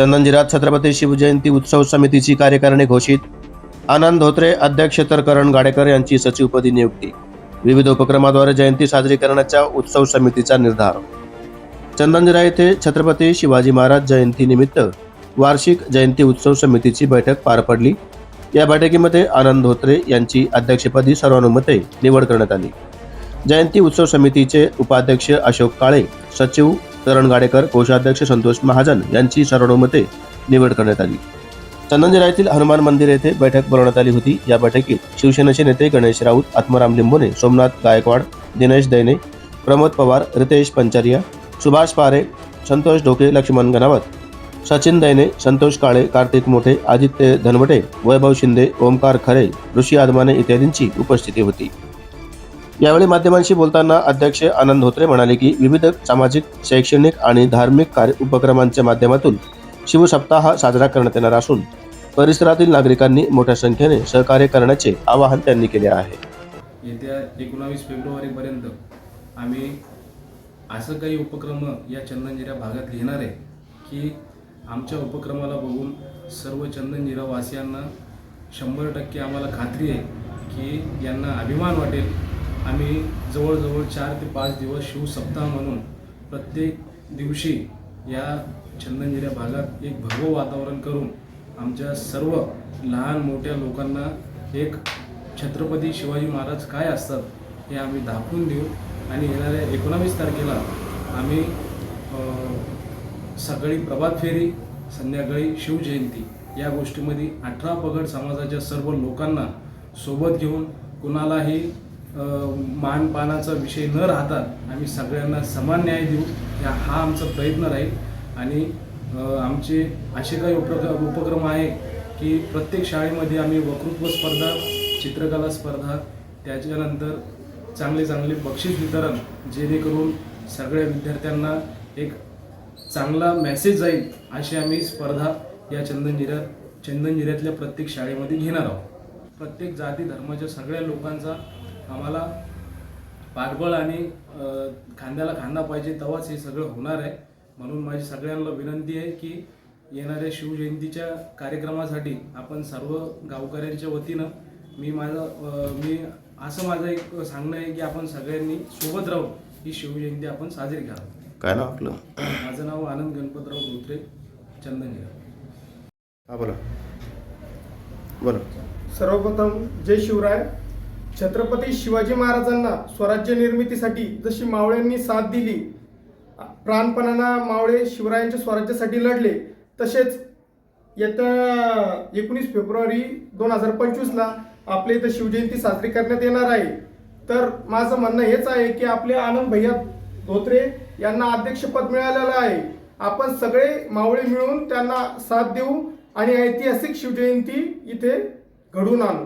चंदनजिरात छत्रपती शिवजयंती उत्सव समितीची कार्यकारिणी घोषित. आनंद धोत्रे अध्यक्ष तर करण गाडेकर यांची सचिवपदी नियुक्ती. विविध उपक्रमाद्वारे जयंती साजरी करण्याच्या उत्सव समितीचा निर्धार. चंदनजिरा येथे छत्रपती शिवाजी महाराज जयंतीनिमित्त वार्षिक जयंती उत्सव समितीची बैठक पार पडली. या बैठकीमध्ये आनंद धोत्रे यांची अध्यक्षपदी सर्वानुमते निवड करण्यात आली. जयंती उत्सव समितीचे उपाध्यक्ष अशोक काळे सचिव करण गाडेकर कोषाध्यक्ष संतोष महाजन यांची सर्वानुमते निवड करण्यात आली. चंदनजिरा येथील हनुमान मंदिर येथे बैठक बोलवण्यात आली होती. या बैठकीत शिवसेनेचे नेते गणेश राऊत आत्माराम लिंबोने सोमनाथ गायकवाड दिनेश दैने प्रमोद पवार रितेश पंचारिया सुभाष पारे संतोष ढोके लक्ष्मण गणावत सचिन दैने संतोष काळे कार्तिक मोठे आदित्य धनवटे वैभव शिंदे ओमकार खरे ऋषी आदमाने इत्यादींची उपस्थिती होती. यावेळी माध्यमांशी बोलताना अध्यक्ष आनंद धोत्रे म्हणाले की विविध सामाजिक शैक्षणिक आणि धार्मिक कार्य उपक्रमांच्या माध्यमातून शिवसप्ताह साजरा करण्यात येणार असून परिसरातील नागरिकांनी मोठ्या संख्येने सहकार्य करण्याचे आवाहन त्यांनी केले आहे. येत्या एकोणावीस फेब्रुवारीपर्यंत आम्ही असं काही उपक्रम या चंदनजिरा भागात घेणार आहे की आमच्या उपक्रमाला बघून सर्व चंदनजिरा वासियांना शंभर टक्के आम्हाला खात्री आहे की यांना अभिमान वाटेल आम्ही जवळजवळ चार ते पाच दिवस शिवसप्ताह म्हणून प्रत्येक दिवशी या चंदनजिऱ्या भागात एक भगवं वातावरण करून आमच्या सर्व लहान मोठ्या लोकांना एक छत्रपती शिवाजी महाराज काय असतात हे आम्ही दाखवून देऊ. आणि येणाऱ्या एकोणावीस तारखेला आम्ही सकाळी प्रभात फेरी संध्याकाळी शिवजयंती या गोष्टीमध्ये अठरा पगड समाजाच्या सर्व लोकांना सोबत घेऊन कुणालाही मानपानाचा विषय न राहता आम्ही सगळ्यांना समान न्याय देऊ या हा आमचा प्रयत्न राहील. आणि आमचे असे काही उपक्रम उपक्रम आहे की प्रत्येक शाळेमध्ये आम्ही वक्तृत्व स्पर्धा चित्रकला स्पर्धा त्याच्यानंतर चांगले चांगले बक्षीस वितरण जेणेकरून सगळ्या विद्यार्थ्यांना एक चांगला मेसेज जाईल अशी आम्ही स्पर्धा या चंदनजिऱ्यात चंदनजिऱ्यातल्या प्रत्येक शाळेमध्ये घेणार आहोत. प्रत्येक जाती धर्माच्या सगळ्या लोकांचा आम्हाला पाठबळ आणि खांद्याला खांदा पाहिजे तेव्हाच हे सगळं होणार आहे. म्हणून माझी सगळ्यांना विनंती आहे की येणाऱ्या शिवजयंतीच्या कार्यक्रमासाठी आपण सर्व गावकऱ्यांच्या वतीनं मी माझं मी असं माझं एक सांगणं आहे की आपण सगळ्यांनी सोबत राहून ही शिवजयंती आपण साजरी करावी. काय नाव आपलं? माझं नाव आनंद गणपतराव धोत्रे चंदनगिरा. हा बोला. बोला. सर्वप्रथम जय शिवराय. छत्रपती शिवाजी महाराजांना स्वराज्य निर्मितीसाठी जशी मावळ्यांनी साथ दिली प्राणपणानं मावळे शिवरायांच्या स्वराज्यासाठी लढले तसेच येत्या एकोणीस फेब्रुवारी दोन हजार पंचवीसला आपल्या इथं शिवजयंती साजरी करण्यात येणार आहे. तर माझं म्हणणं हेच आहे की आपले आनंद भैया धोत्रे यांना अध्यक्षपद मिळालेलं आहे. आपण सगळे मावळे मिळून त्यांना साथ देऊ आणि ऐतिहासिक शिवजयंती इथे घडून आणू.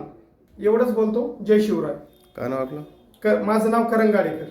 एवढंच बोलतो. जय शिवराय. काय नाव आपलं? क माझं नाव करंगाडेकर